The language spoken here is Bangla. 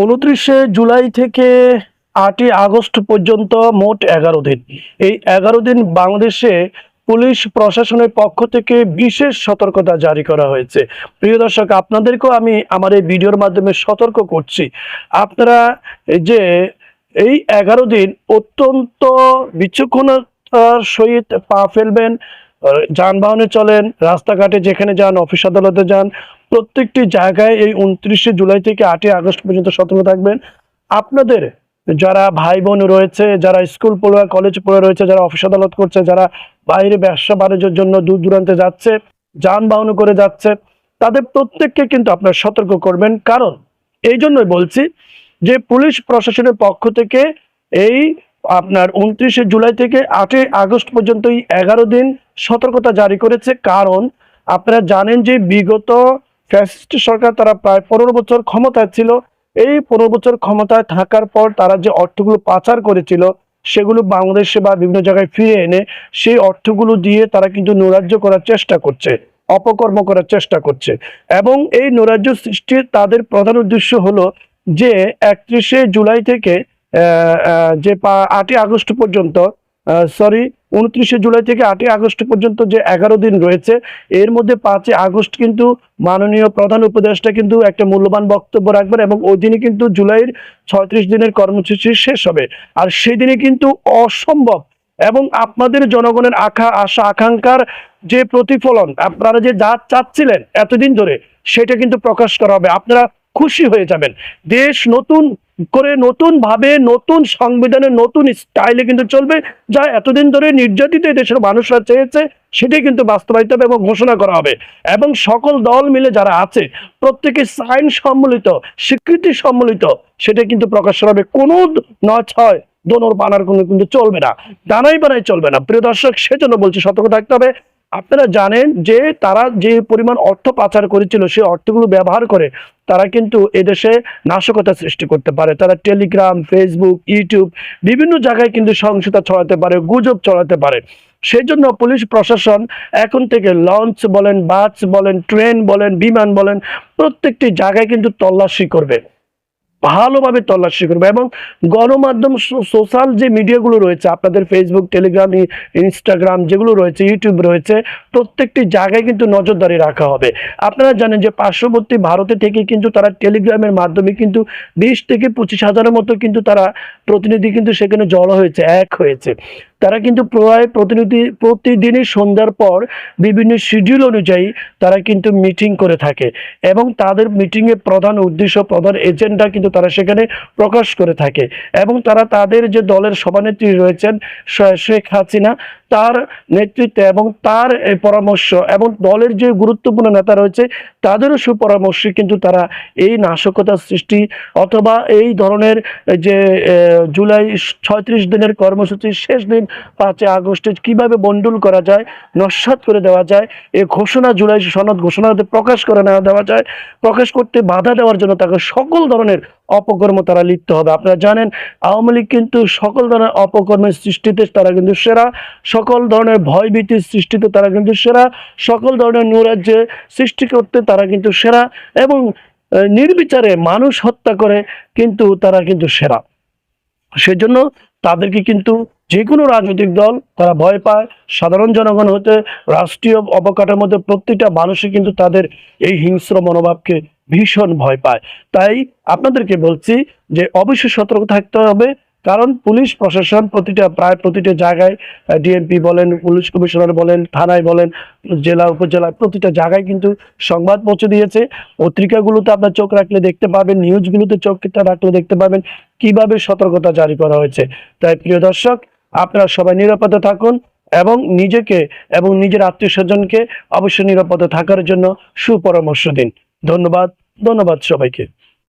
উনত্রিশে জুলাই থেকে আটই আগস্ট পর্যন্ত মোট এগারো দিন। এই এগারো দিন বাংলাদেশে পুলিশ প্রশাসনের পক্ষ থেকে বিশেষ সতর্কতা জারি করা হয়েছে। প্রিয় দর্শক, আপনাদেরকেও আমি আমার এই ভিডিওর মাধ্যমে সতর্ক করছি। আপনারা যে এই এগারো দিন অত্যন্ত বিচক্ষণতার সহিত পা ফেলবেন যানবাহনে চলেন, রাস্তাঘাটে যেখানে যান অফিস আদালতে যান, প্রত্যেকটি জায়গায় এই উনত্রিশে জুলাই থেকে আটই আগস্ট পর্যন্ত সতর্ক থাকবেন। আপনাদের যারা ভাই বোন রয়েছে, যারা স্কুল পড়ুয়া কলেজ পড়ুয়া রয়েছে, যারা অফিস আদালত করছে, যারা বাইরে ব্যবসা বাণিজ্যের জন্য দূর দূরান্তে যাচ্ছে, যানবাহন করে যাচ্ছে, তাদের প্রত্যেককে কিন্তু আপনারা সতর্ক করবেন। কারণ, এই জন্যই বলছি যে পুলিশ প্রশাসনের পক্ষ থেকে এই আপনার উনত্রিশে জুলাই থেকে আটই আগস্ট পর্যন্ত এই এগারো দিন সতর্কতা জারি করেছে। কারণ আপনারা জানেন যে বিগত ফ্যাসিস্ট সরকার তারা প্রায় পনেরো বছর ক্ষমতায় ছিল। এই পনেরো বছর ক্ষমতায় থাকার পর তারা যে অর্থগুলো পাচার করেছিল, সেগুলো বাংলাদেশে বা বিভিন্ন জায়গায় ফিরে এনে সেই অর্থগুলো দিয়ে তারা কিন্তু নৈরাজ্য করার চেষ্টা করছে, অপকর্ম করার চেষ্টা করছে। এবং এই নৈরাজ্য সৃষ্টির তাদের প্রধান উদ্দেশ্য হলো যে একত্রিশে জুলাই থেকে যে আটই আগস্ট পর্যন্ত সরি উনত্রিশে জুলাই থেকে আটই আগস্ট পর্যন্ত যে এগারো দিন রয়েছে, এর মধ্যে পাঁচই আগস্ট কিন্তু মাননীয় প্রধান উপদেষ্টা কিন্তু একটা মূল্যবান বক্তব্য রাখবেন এবং ওই দিনে কিন্তু জুলাইয়ের ছয়ত্রিশ দিনের কর্মসূচি শেষ হবে। আর সেই দিনে কিন্তু অসম্ভব এবং আপনাদের জনগণের আশা আশা, আকাঙ্ক্ষার যে প্রতিফলন, আপনারা যে যা চাচ্ছিলেন এতদিন ধরে, সেটা কিন্তু প্রকাশ করা হবে। আপনারা খুশি হয়ে যাবেন। দেশ নতুন করে নতুন ভাবে নতুন সংবিধানের নতুন স্টাইলে কিন্তু চলবে, যা এতদিন ধরে নির্যাতিত দেশের মানুষরা চেয়েছে, সেটাই কিন্তু বাস্তবায়িত হবে এবং ঘোষণা করা হবে। এবং সকল দল মিলে যারা আছে, প্রত্যেকে সাইন সম্মিলিত স্বীকৃতি সম্মিলিত সেটা কিন্তু প্রকাশ করা হবে। কোনো নয় ছয় দোনর বানার কোনো কিন্তু চলবে না দানাই বানাই চলবে না। প্রিয় দর্শক, সেজন্য বলছি সতর্ক থাকতে হবে। আপনারা জানেন যে তারা যে পরিমাণ অর্থ পাচার করেছিল সেই অর্থগুলো ব্যবহার করে তারা কিন্তু এদেশে নাশকতা সৃষ্টি করতে পারে। তারা টেলিগ্রাম ফেসবুক ইউটিউব বিভিন্ন জায়গায় কিন্তু সহিংসতা ছড়াতে পারে, গুজব ছড়াতে পারে। সেই জন্য পুলিশ প্রশাসন এখন থেকে লঞ্চ বলেন, বাস বলেন, ট্রেন বলেন, বিমান বলেন, প্রত্যেকটি জায়গায় কিন্তু তল্লাশি করবে। ভালোভাবে তল্লাশি করবে এবং গণমাধ্যম সোশ্যাল যে মিডিয়াগুলো রয়েছে, আপনাদের ফেসবুক টেলিগ্রাম ইনস্টাগ্রাম যেগুলো রয়েছে ইউটিউব রয়েছে, প্রত্যেকটি জায়গায় কিন্তু নজরদারি রাখা হবে। আপনারা জানেন যে পার্শ্ববর্তী ভারতে থেকে কিন্তু তারা টেলিগ্রামের মাধ্যমে কিন্তু বিশ থেকে পঁচিশ হাজারের মতো কিন্তু তারা প্রতিনিধি কিন্তু সেখানে জড়ো হয়েছে, এক হয়েছে। তারা কিন্তু প্রায় প্রতিনিধি, প্রতিদিনই সন্ধ্যার পর বিভিন্ন শিডিউল অনুযায়ী তারা কিন্তু মিটিং করে থাকে এবং তাদের মিটিংয়ের প্রধান উদ্দেশ্য, প্রধান এজেন্ডা কিন্তু তারা সেখানে প্রকাশ করে থাকে এবং তারা তাদের যে দলের সভানেত্রী রয়েছেন শেখ হাসিনা তার নেতৃত্বে এবং তার পরামর্শ এবং দলের যে গুরুত্বপূর্ণ নেতা রয়েছে, তাদেরও সুপরামর্শে কিন্তু তারা এই নাশকতা সৃষ্টি অথবা এই ধরনের যে জুলাই ছয়ত্রিশ দিনের কর্মসূচির শেষ দিন পাঁচই আগস্টে কীভাবে বন্ডুল করা যায়, নস্বাত করে দেওয়া যায়, এ ঘোষণা জুলাই সনদ ঘোষণা প্রকাশ করে নেওয়া দেওয়া যায়, প্রকাশ করতে বাধা দেওয়ার জন্য তাকে সকল ধরনের অপকর্ম তারা লিপ্ত হবে। আপনারা জানেন, আওয়ামী লীগ কিন্তু সকল ধরনের অপকর্মের সৃষ্টিতে তারা কিন্তু সেরা, সকল ধরনের ভয়ভীতির সৃষ্টিতে তারা কিন্তু সেরা, সকল ধরনের নৈরাজ্যে সৃষ্টি করতে তারা কিন্তু সেরা এবং নির্বিচারে মানুষ হত্যা করে কিন্তু তারা কিন্তু সেরা। সেজন্য তাদেরকে কিন্তু যে কোনো রাজনৈতিক দল, তারা ভয় পায়। সাধারণ জনগণ হতে রাষ্ট্রীয় অবকাঠামোতে প্রত্যেকটা মানুষই কিন্তু তাদের এই হিংস্র মনোভাবকে ভীষণ ভয় পায়। তাই আপনাদেরকে বলছি যে, অবশ্যই সতর্ক থাকতে হবে। কারণ পুলিশ প্রশাসন প্রতিটা, প্রায় প্রতিটা জায়গায় ডিএমপি বলেন, পুলিশ কমিশনার বলেন, থানায় বলেন, জেলা, উপজেলায় প্রতিটা জায়গায় কিন্তু সংবাদ পৌঁছে দিয়েছে। পত্রিকাগুলোতে আপনার চোখ রাখলে দেখতে পাবেন, নিউজগুলোতে চোখ রাখলে দেখতে পাবেন কীভাবে সতর্কতা জারি করা হয়েছে। তাই প্রিয় দর্শক আপনারা সবাই নিরাপদে থাকুন এবং নিজেকে এবং নিজের আত্মীয় স্বজনকে অবশ্যই নিরাপদে থাকার জন্য সুপরামর্শ দিন। ধন্যবাদ ধন্যবাদ সবাইকে।